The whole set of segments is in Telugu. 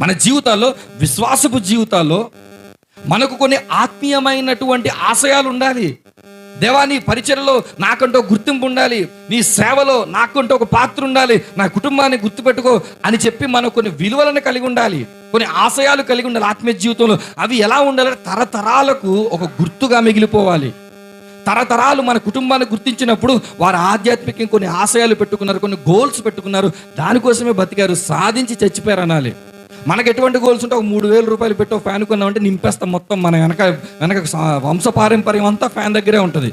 మన జీవితాల్లో విశ్వాసపు జీవితాల్లో మనకు కొన్ని ఆత్మీయమైనటువంటి ఆశయాలు ఉండాలి. దేవా నీ పరిచయలో నాకంటూ గుర్తింపు ఉండాలి. నీ సేవలో నాకంటూ ఒక పాత్ర ఉండాలి. నా కుటుంబాన్ని గుర్తుపెట్టుకో అని చెప్పి మనం కొన్ని విలువలను కలిగి ఉండాలి. కొన్ని ఆశయాలు కలిగి ఉండాలి. ఆత్మీయ జీవితంలో అవి ఎలా ఉండాలంటే తరతరాలకు ఒక గుర్తుగా మిగిలిపోవాలి. తరతరాలు మన కుటుంబాన్ని గుర్తించినప్పుడు వారు ఆధ్యాత్మికంగా కొన్ని ఆశయాలు పెట్టుకున్నారు కొన్ని గోల్స్ పెట్టుకున్నారు. దానికోసమే బతికారు. సాధించి చచ్చిపోయారు అనాలి మనకు ఎటువంటి గోల్స్ ఉంటే ఒక మూడు వేల రూపాయలు పెట్టి ఒక ఫ్యాన్ కొన్నామంటే నింపేస్తాం మొత్తం మన వెనక వెనక వంశ వంశపారంపర్యం అంతా ఫ్యాన్ దగ్గరే ఉంటుంది.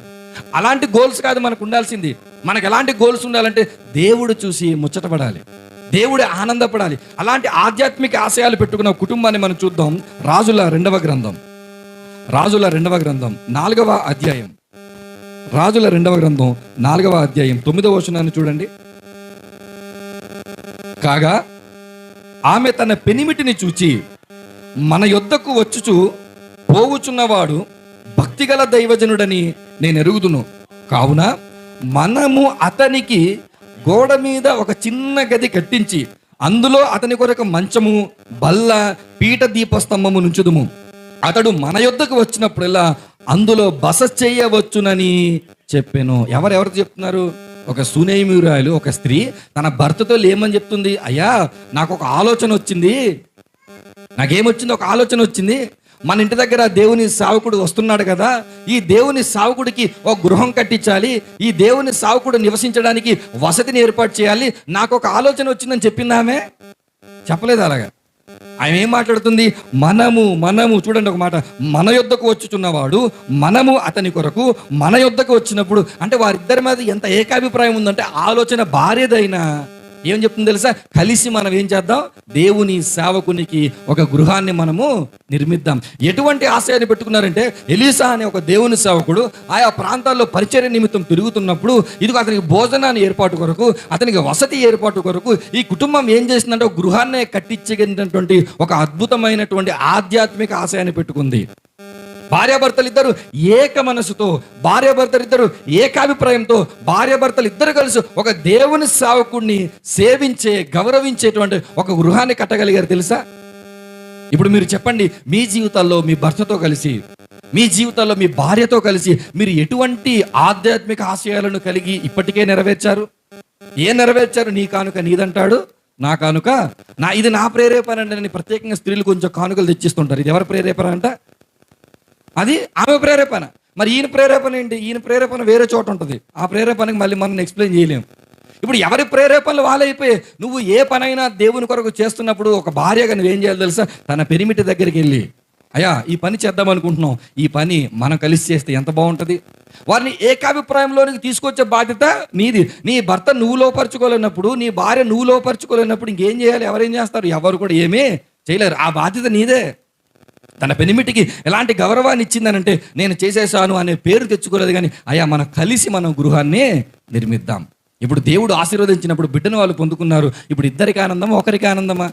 అలాంటి గోల్స్ కాదు మనకు ఉండాల్సింది. మనకు ఎలాంటి గోల్స్ ఉండాలంటే దేవుడు చూసి ముచ్చటపడాలి దేవుడు ఆనందపడాలి. అలాంటి ఆధ్యాత్మిక ఆశయాలు పెట్టుకున్న కుటుంబాన్ని మనం చూద్దాం. రాజుల రెండవ గ్రంథం. రాజుల రెండవ గ్రంథం నాలుగవ అధ్యాయం. రాజుల రెండవ గ్రంథం నాలుగవ అధ్యాయం తొమ్మిదవ వచనాన్ని చూడండి. కాగా ఆమె తన పెనిమిటిని చూచి మన యొద్దకు వచ్చుచు పోవుచున్నవాడు భక్తిగల దైవజనుడని నేను ఎరుగుదును కావున మనము అతనికి గోడ మీద ఒక చిన్న గది కట్టించి అందులో అతని కొరకు మంచము బల్ల పీట దీపస్తంభము నుంచుదుము. అతడు మన యొద్దకు వచ్చినప్పుడల్లా అందులో బస చేయవచ్చునని చెప్పాను. ఎవరెవరు చెప్తున్నారు? ఒక సునేమిరాలు ఒక స్త్రీ తన భర్తతో లేమని చెప్తుంది అయ్యా నాకు ఒక ఆలోచన వచ్చింది. నాకేమొచ్చింది? ఒక ఆలోచన వచ్చింది. మన ఇంటి దగ్గర దేవుని సావకుడు వస్తున్నాడు కదా. ఈ దేవుని సావకుడికి ఒక గృహం కట్టించాలి. ఈ దేవుని సావకుడు నివసించడానికి వసతిని ఏర్పాటు చేయాలి. నాకు ఒక ఆలోచన వచ్చిందని చెప్పిందామే ఆమె? చెప్పలేదు అలాగా. ఆమె ఏం మాట్లాడుతుంది? మనము మనము చూడండి ఒక మాట. మన యొద్దకు వచ్చుచున్నవాడు మనము అతని కొరకు మన యొద్దకు వచ్చినప్పుడు అంటే వారిద్దరి మీద ఎంత ఏకాభిప్రాయం ఉందంటే ఆలోచన భార్యదైనా ఏం చెప్తుంది తెలుసా? కలిసి మనం ఏం చేద్దాం? దేవుని సేవకునికి ఒక గృహాన్ని మనము నిర్మిద్దాం. ఎటువంటి ఆశయాన్ని పెట్టుకున్నారంటే ఎలీసా అనే ఒక దేవుని సేవకుడు ఆయా ప్రాంతాల్లో పరిచర్య నిమిత్తం తిరుగుతున్నప్పుడు ఇదిగో అతనికి భోజనాన్ని ఏర్పాటు కొరకు అతనికి వసతి ఏర్పాటు కొరకు ఈ కుటుంబం ఏం చేసిందంటే ఒక గృహాన్ని కట్టించగలిగినటువంటి ఒక అద్భుతమైనటువంటి ఆధ్యాత్మిక ఆశయాన్ని పెట్టుకుంది. భార్యాభర్తలు ఇద్దరు ఏక మనసుతో భార్యాభర్తలు ఇద్దరు ఏకాభిప్రాయంతో భార్యాభర్తలు ఇద్దరు కలిసి ఒక దేవుని సేవకుడిని సేవించే గౌరవించేటువంటి ఒక గృహాన్ని కట్టగలిగారు తెలుసా? ఇప్పుడు మీరు చెప్పండి మీ జీవితాల్లో మీ భర్తతో కలిసి మీ జీవితాల్లో మీ భార్యతో కలిసి మీరు ఎటువంటి ఆధ్యాత్మిక ఆశయాలను కలిగి ఇప్పటికే నెరవేర్చారు? ఏ నెరవేర్చారు? నీ కానుక నీదంటాడు నా కానుక నా ఇది నా ప్రేరేపణ అని ప్రత్యేకంగా స్త్రీలు కొంచెం కానుకలు తెచ్చిస్తుంటారు. ఇది ఎవరి ప్రేరేపణ అంట? అది ఆమె ప్రేరేపణ. మరి ఈయన ప్రేరేపణ ఏంటి? ఈయన ప్రేరేపణ వేరే చోట ఉంటుంది. ఆ ప్రేరేపణకి మళ్ళీ మనం ఎక్స్ప్లెయిన్ చేయలేము ఇప్పుడు ఎవరి ప్రేరేపణలు వాళ్ళైపోయి నువ్వు ఏ పనైనా దేవుని కొరకు చేస్తున్నప్పుడు ఒక భార్యగా నువ్వేం చేయాలి తెలుసా? తన పెరిమిటి దగ్గరికి వెళ్ళి అయ్యా ఈ పని చేద్దాం అనుకుంటున్నాం. ఈ పని మనం కలిసి చేస్తే ఎంత బాగుంటుంది? వారిని ఏకాభిప్రాయంలోనికి తీసుకొచ్చే బాధ్యత నీది. నీ భర్త నువ్వు లోపరుచుకోలేనప్పుడు నీ భార్య నువ్వు లోపరుచుకోలేనప్పుడు ఇంకేం చేయాలి? ఎవరేం చేస్తారు? ఎవరు కూడా ఏమీ చేయలేరు. ఆ బాధ్యత నీదే. తన పెనిమిటికి ఎలాంటి గౌరవాన్ని ఇచ్చిందనంటే నేను చేసేసాను అనే పేరు తెచ్చుకోలేదు కానీ అయ్యా మనం కలిసి మనం గృహాన్ని నిర్మిద్దాం. ఇప్పుడు దేవుడు ఆశీర్వదించినప్పుడు బిడ్డను వాళ్ళు పొందుకున్నారు. ఇప్పుడు ఇద్దరికి ఆనందమా ఒకరికి ఆనందమా?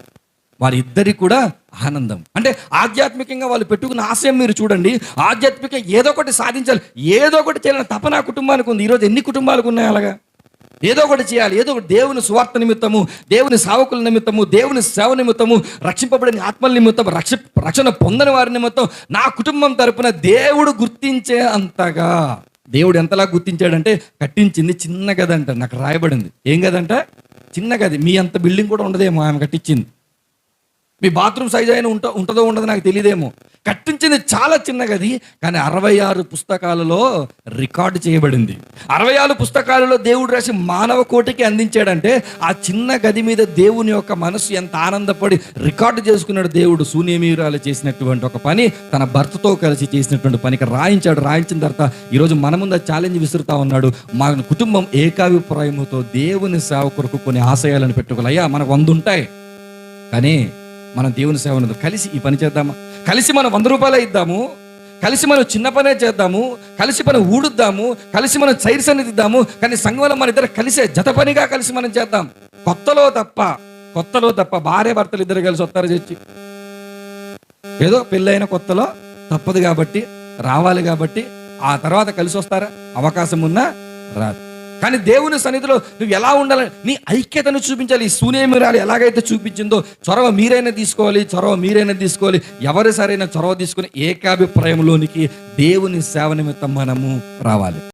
వారి ఇద్దరికి కూడా ఆనందం. అంటే ఆధ్యాత్మికంగా వాళ్ళు పెట్టుకున్న ఆశయం మీరు చూడండి. ఆధ్యాత్మిక ఏదో ఒకటి సాధించాలి. ఏదో ఒకటి చేయాలని తపన కుటుంబానికి ఉంది. ఈరోజు ఎన్ని కుటుంబాలకు ఉన్నాయి అలాగా? ఏదో ఒకటి చేయాలి ఏదో ఒకటి దేవుని సువార్త నిమిత్తము దేవుని సావకుల నిమిత్తము దేవుని సేవ నిమిత్తము రక్షింపబడిన ఆత్మల నిమిత్తం రక్ష రక్షణ పొందని వారి నిమిత్తం నా కుటుంబం తరపున దేవుడు గుర్తించే అంతగా. దేవుడు ఎంతలా గుర్తించాడంటే కట్టించింది చిన్న గది అంట నాకు రాయబడింది. ఏం గదంట చిన్న గది. మీ అంత బిల్డింగ్ కూడా ఉండదేమో ఆమె కట్టించింది. మీ బాత్రూమ్ సైజ్ అయినా ఉంట ఉంటుందో ఉండదో నాకు తెలియదేమో కట్టించింది చాలా చిన్న గది కానీ అరవై ఆరు పుస్తకాలలో రికార్డు చేయబడింది. అరవై ఆరు పుస్తకాలలో దేవుడు రాసి మానవ కోటికి అందించాడంటే ఆ చిన్న గది మీద దేవుని యొక్క మనసు ఎంత ఆనందపడి రికార్డు చేసుకున్నాడు దేవుడు శూన్యమీరాలు చేసినటువంటి ఒక పని తన భర్తతో కలిసి చేసినటువంటి పనికి రాయించాడు. రాయించిన తర్వాత ఈరోజు మన ముందు ఛాలెంజ్ విసురుతా ఉన్నాడు. మా కుటుంబం ఏకాభిప్రాయముతో దేవుని సేవ కొరకు కొన్ని ఆశయాలను పెట్టుకోవాలి. అయ్యా మనకు వంద ఉంటాయి కానీ మనం దేవుని సేవను కలిసి ఈ పని చేద్దామా? కలిసి మనం వంద రూపాయలే ఇద్దాము. కలిసి మనం చిన్న పనే చేద్దాము. కలిసి మనం ఊడుద్దాము. కలిసి మనం చైర్స్ అనేది ఇద్దాము. కానీ సంఘంలో మన ఇద్దరు కలిసే జత పనిగా కలిసి మనం చేద్దాం. కొత్తలో తప్ప కొత్తలో తప్ప భార్య భర్తలు ఇద్దరు కలిసి వస్తారు చర్చి. ఏదో పెళ్ళైన కొత్తలో తప్పదు కాబట్టి రావాలి కాబట్టి ఆ తర్వాత కలిసి వస్తారా? అవకాశం ఉన్నా రాదు. కానీ దేవుని సన్నిధిలో నువ్వు ఎలా ఉండాలి నీ ఐక్యతను చూపించాలి. ఈ సూనేమిరాలు ఎలాగైతే చూపించిందో చొరవ మీరైనా తీసుకోవాలి చొరవ మీరైనా తీసుకోవాలి. ఎవరి సరైన చొరవ తీసుకుని ఏకాభిప్రాయంలోనికి దేవుని సేవ నిమిత్తం మనము రావాలి.